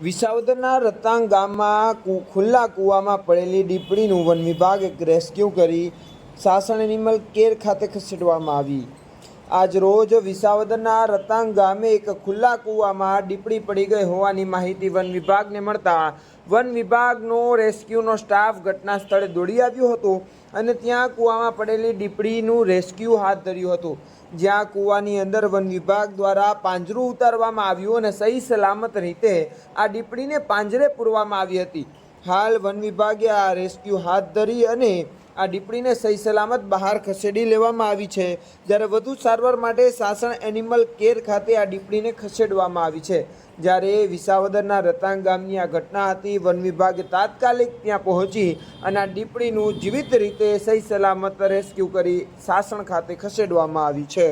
વિસાવદરના રતાંગ ગામમાં ખુલ્લા કૂવામાં પડેલી દીપડીનું વન વિભાગે રેસ્ક્યુ કરી સાસણ એનિમલ કેર ખાતે ખસેડવામાં આવી. આજ રોજ વિસાવદરના રતાંગ ગામે એક ખુલ્લા કૂવામાં દીપડી પડી ગઈ હોવાની માહિતી વન વિભાગને મળતા વન વિભાગનો રેસ્ક્યુનો સ્ટાફ ઘટના સ્થળે દોડી આવ્યો હતો અને ત્યાં કૂવામાં પડેલી દીપડીનું રેસ્ક્યુ હાથ ધર્યું હતું. જ્યાં કૂવાની અંદર વન વિભાગ દ્વારા પાંજરું ઉતારવામાં આવ્યું અને સહી સલામત રીતે આ દીપડીને પાંજરે પૂરવામાં આવી હતી. હાલ વન વિભાગે આ રેસ્ક્યુ હાથ ધરી અને આ દીપડીને સહી સલામત બહાર ખસેડી લેવામાં આવી છે. જ્યારે વધુ સારવાર માટે સાસણ એનિમલ કેર ખાતે આ દીપડીને ખસેડવામાં આવી છે. જ્યારે વિસાવદરના રતાંગ ગામની આ ઘટના હતી, વન વિભાગે તાત્કાલિક ત્યાં પહોંચી અને આ દીપડીનું જીવિત રીતે સહી સલામત રેસ્ક્યુ કરી સાસણ ખાતે ખસેડવામાં આવી છે.